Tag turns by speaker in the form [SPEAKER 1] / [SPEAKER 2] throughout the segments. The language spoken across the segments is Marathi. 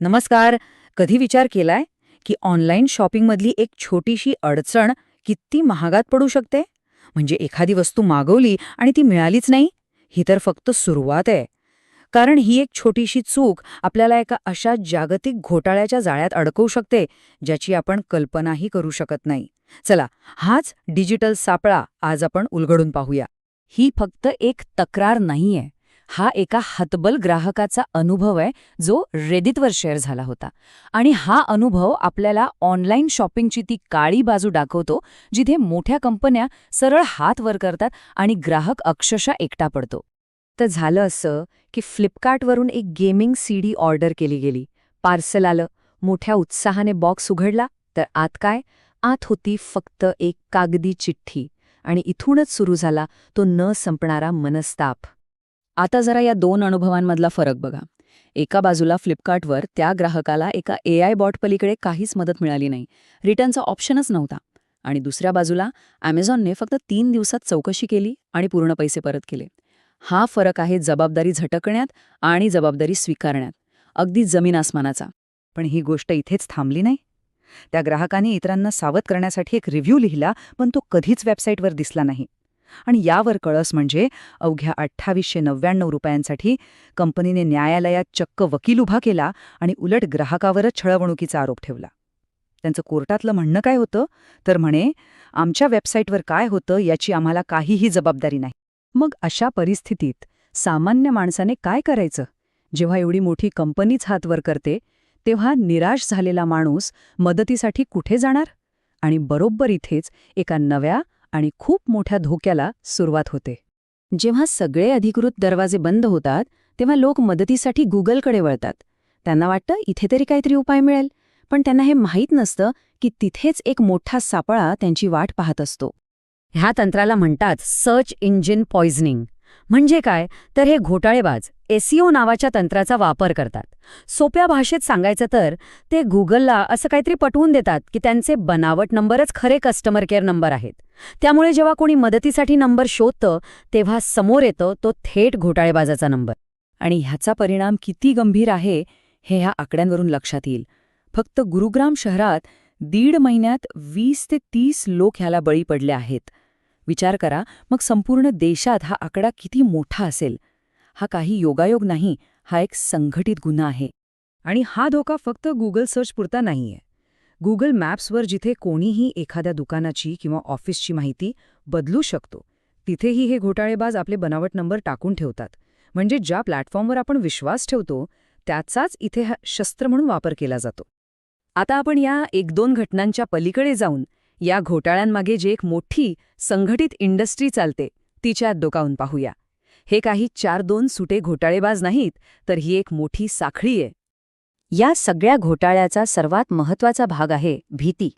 [SPEAKER 1] नमस्कार. कधी विचार केलाय की ऑनलाईन शॉपिंगमधली एक छोटीशी अडचण किती महागात पडू शकते? म्हणजे एखादी वस्तू मागवली आणि ती मिळालीच नाही? ही तर फक्त सुरुवात आहे. कारण ही एक छोटीशी चूक आपल्याला एका अशा जागतिक घोटाळ्याच्या जाळ्यात अडकवू शकते ज्याची आपण कल्पनाही करू शकत नाही. चला हाच डिजिटल सापळा आज आपण उलगडून पाहूया.
[SPEAKER 2] ही फक्त एक तक्रार नाहीये. हा एका हतबल ग्राहकाचा अनुभव आहे जो रेदितवर शेअर झाला होता. आणि हा अनुभव आपल्याला ऑनलाईन शॉपिंगची ती काळी बाजू दाखवतो जिथे मोठ्या कंपन्या सरळ हात वर करतात आणि ग्राहक अक्षरशः एकटा पडतो.
[SPEAKER 3] तर झालं असं की फ्लिपकार्टवरून एक गेमिंग सीडी ऑर्डर केली गेली. पार्सल आलं. मोठ्या उत्साहाने बॉक्स उघडला. तर आत काय? आत होती फक्त एक कागदी चिठ्ठी. आणि इथूनच सुरू झाला तो न संपणारा मनस्ताप.
[SPEAKER 2] आता जरा या दोन अनुभवांमधला फरक बघा. एका बाजूला फ्लिपकार्टवर त्या ग्राहकाला एका ए आय बॉट पलीकडे काहीच मदत मिळाली नाही. रिटर्नचा ऑप्शनच नव्हता. आणि दुसऱ्या बाजूला ॲमेझॉनने फक्त तीन दिवसात चौकशी केली आणि पूर्ण पैसे परत केले. हा फरक आहे जबाबदारी झटकण्यात आणि जबाबदारी स्वीकारण्यात. अगदी जमीन आसमानाचा.
[SPEAKER 1] पण ही गोष्ट इथेच थांबली नाही. त्या ग्राहकाने इतरांना सावध करण्यासाठी एक रिव्ह्यू लिहिला पण तो कधीच वेबसाईटवर दिसला नाही. आणि यावर कळस म्हणजे अवघ्या अठ्ठावीसशे नव्याण्णव रुपयांसाठी कंपनीने न्यायालयात चक्क वकील उभा केला आणि उलट ग्राहकावरच छळवणुकीचा आरोप ठेवला. त्यांचं कोर्टातलं म्हणणं काय होतं? तर म्हणे आमच्या वेबसाईटवर काय होतं याची आम्हाला काहीही जबाबदारी नाही.
[SPEAKER 2] मग अशा परिस्थितीत सामान्य माणसाने काय करायचं? जेव्हा एवढी मोठी कंपनीच हातवर करते तेव्हा निराश झालेला माणूस मदतीसाठी कुठे जाणार? आणि बरोबर इथेच एका नव्या आणि खूप मोठ्या धोक्याला सुरुवात होते. जेव्हा सगळे अधिकृत दरवाजे बंद होतात तेव्हा लोक मदतीसाठी गुगलकडे वळतात. त्यांना वाटतं इथे तरी काहीतरी उपाय मिळेल. पण त्यांना हे माहीत नसतं की तिथेच एक मोठा सापळा त्यांची वाट पाहत असतो.
[SPEAKER 1] ह्या तंत्राला म्हणतात सर्च इंजिन पॉइझनिंग. म्हणजे काय? तर हे घोटाळेबाज एसईओ नावाच्या तंत्राचा वापर करतात. सोप्या भाषेत सांगायचं तर ते गुगलला असं काहीतरी पटवून देतात की त्यांचे बनावट नंबरच खरे कस्टमर केअर नंबर आहेत. त्यामुळे जेव्हा कोणी मदतीसाठी नंबर शोधतं तेव्हा समोर येतं तो थेट घोटाळेबाजाचा नंबर.
[SPEAKER 2] आणि ह्याचा परिणाम किती गंभीर आहे हे ह्या आकड्यांवरून लक्षात येईल. फक्त गुरुग्राम शहरात दीड महिन्यात वीस ते तीस लोक ह्याला बळी पडले आहेत. विचार करा मग संपूर्ण देशात हा आकडा किती मोठा असेल. हा काही योगायोग नाही हा एक संघटित गुन्हा आहे.
[SPEAKER 1] आणि हा धोका फक्त गुगल सर्च पुरता नाहीये. गुगल मॅप्सवर जिथे कोणीही एखाद्या दुकानाची किंवा ऑफिसची माहिती बदलू शकतो तिथेही हे घोटाळेबाज आपले बनावट नंबर टाकून ठेवतात. म्हणजे ज्या प्लॅटफॉर्मवर आपण विश्वास ठेवतो त्याचाच इथे हा शस्त्र म्हणून वापर केला जातो. आता आपण या एक दोन घटनांच्या पलीकडे जाऊन या घोटाळ्यांमागे जे एक मोठी संघटित इंडस्ट्री चालते तिच्यात डोकावून पाहूया. हे काही चार दोन सुटे घोटाळेबाज नाहीत तर ही एक मोठी साखळी आहे.
[SPEAKER 3] या सगळ्या घोटाळ्याचा सर्वात महत्त्वाचा भाग आहे भीती.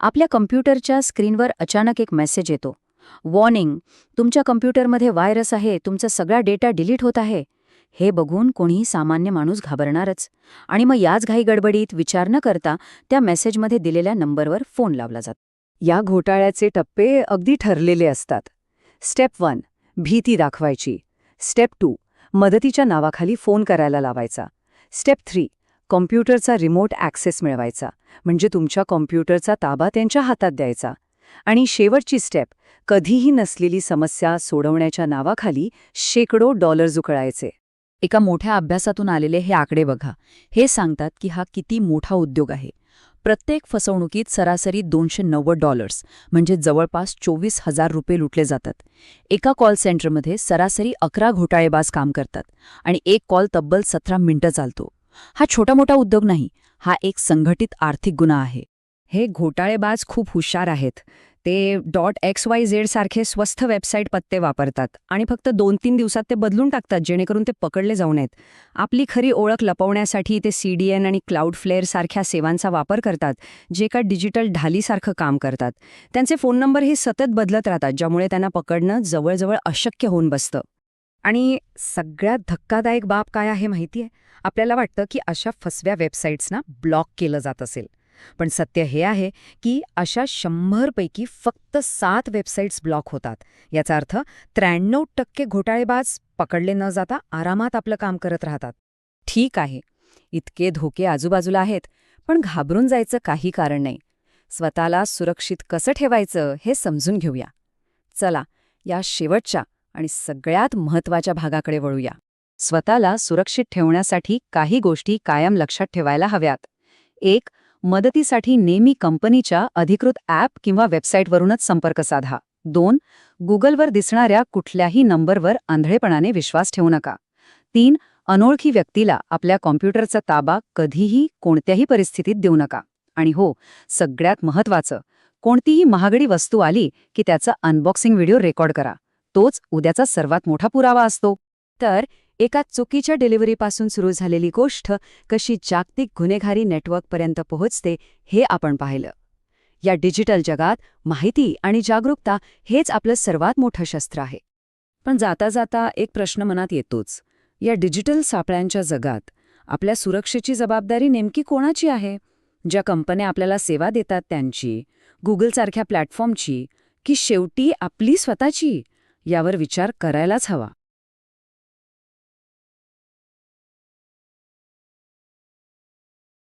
[SPEAKER 3] आपल्या कम्प्युटरच्या स्क्रीनवर अचानक एक मेसेज येतो. वॉर्निंग तुमच्या कम्प्युटरमध्ये व्हायरस आहे तुमचा सगळा डेटा डिलीट होत आहे. हे बघून कोणीही सामान्य माणूस घाबरणारच. आणि मग याच घाई गडबडीत विचार न करता त्या मेसेजमध्ये दिलेल्या नंबरवर फोन लावला जातो. या घोटाळ्याचे टप्पे अगदी ठरलेले असतात. स्टेप वन भीती दाखवायची. स्टेप टू मदतीच्या नावाखाली फोन करायला लावायचा. स्टेप थ्री कॉम्प्युटरचा रिमोट ॲक्सेस मिळवायचा म्हणजे तुमच्या कॉम्प्युटरचा ताबा त्यांच्या हातात द्यायचा. आणि शेवटची स्टेप कधीही नसलेली समस्या सोडवण्याच्या नावाखाली शेकडो डॉलर्स उकळायचे.
[SPEAKER 2] एका मोठ्या अभ्यासातून आलेले हे आकडे बघा. हे सांगतात की हा किती मोठा उद्योग आहे. प्रत्येक फसवणुकीत सरासरी दोनशे नव्वद डॉलर्स म्हणजे जवळपास चोवीस हजार रुपये लुटले जातात. एका कॉल सेंटरमध्ये सरासरी अकरा घोटाळेबाज काम करतात आणि एक कॉल तब्बल सतरा मिनिटं चालतो. हा छोटा मोठा उद्योग नाही हा एक संघटित आर्थिक गुन्हा आहे.
[SPEAKER 1] हे घोटाळेबाज खूप हुशार आहेत. ते डॉट एक्स वाय झेड सारखे स्वस्थ वेबसाईट पत्ते वापरतात आणि फक्त दोन तीन दिवसात ते बदलून टाकतात जेणेकरून ते पकडले जाऊ नयेत. आपली खरी ओळख लपवण्यासाठी ते सी डी एन आणि क्लाउड फ्लेअर सारख्या सेवांचा वापर करतात जे का डिजिटल ढालीसारखं काम करतात. त्यांचे फोन नंबर हे सतत बदलत राहतात ज्यामुळे त्यांना पकडणं जवळजवळ अशक्य होऊन बसतं. आणि सगळ्यात धक्कादायक बाब काय आहे माहितीये? आपल्याला वाटतं की अशा फसव्या वेबसाईट्सना ब्लॉक केलं जात असेल. पण सत्य हे आहे की अशा शंभरपैकी फक्त सात वेबसाईट्स ब्लॉक होतात. याचा अर्थ त्र्याण्णव टक्के घोटाळेबाज पकडले न जाता आरामात आपलं काम करत राहतात. ठीक आहे इतके धोके आजूबाजूला आहेत पण घाबरून जायचं काही कारण नाही. स्वतःला सुरक्षित कसं ठेवायचं हे समजून घेऊया. चला या शेवटच्या आणि सगळ्यात महत्त्वाच्या भागाकडे वळूया.
[SPEAKER 2] स्वतःला सुरक्षित ठेवण्यासाठी काही गोष्टी कायम लक्षात ठेवायला हव्यात. एक मदतीसाठी नेहमी कंपनीच्या अधिकृत ॲप किंवा वेबसाईटवरूनच संपर्क साधा. दोन गुगलवर दिसणाऱ्या कुठल्याही नंबरवर आंधळेपणाने विश्वास ठेवू नका. तीन अनोळखी व्यक्तीला आपल्या कॉम्प्युटरचा ताबा कधीही कोणत्याही परिस्थितीत देऊ नका. आणि हो सगळ्यात महत्वाचं कोणतीही महागडी वस्तू आली की त्याचा अनबॉक्सिंग व्हिडिओ रेकॉर्ड करा. तोच उद्याचा सर्वात मोठा पुरावा असतो.
[SPEAKER 1] तर एका चुकीच्या डिलिव्हरीपासून सुरू झालेली गोष्ट कशी जागतिक गुन्हेगारी नेटवर्कपर्यंत पोहोचते हे आपण पाहिलं. या डिजिटल जगात माहिती आणि जागरूकता हेच आपलं सर्वात मोठं शस्त्र आहे. पण जाता जाता एक प्रश्न मनात येतोच. या डिजिटल सापळ्यांच्या जगात आपल्या सुरक्षेची जबाबदारी नेमकी कोणाची आहे? ज्या कंपन्या आपल्याला सेवा देतात त्यांची गुगलसारख्या प्लॅटफॉर्मची की शेवटी आपली स्वतःची? यावर विचार करायलाच हवा.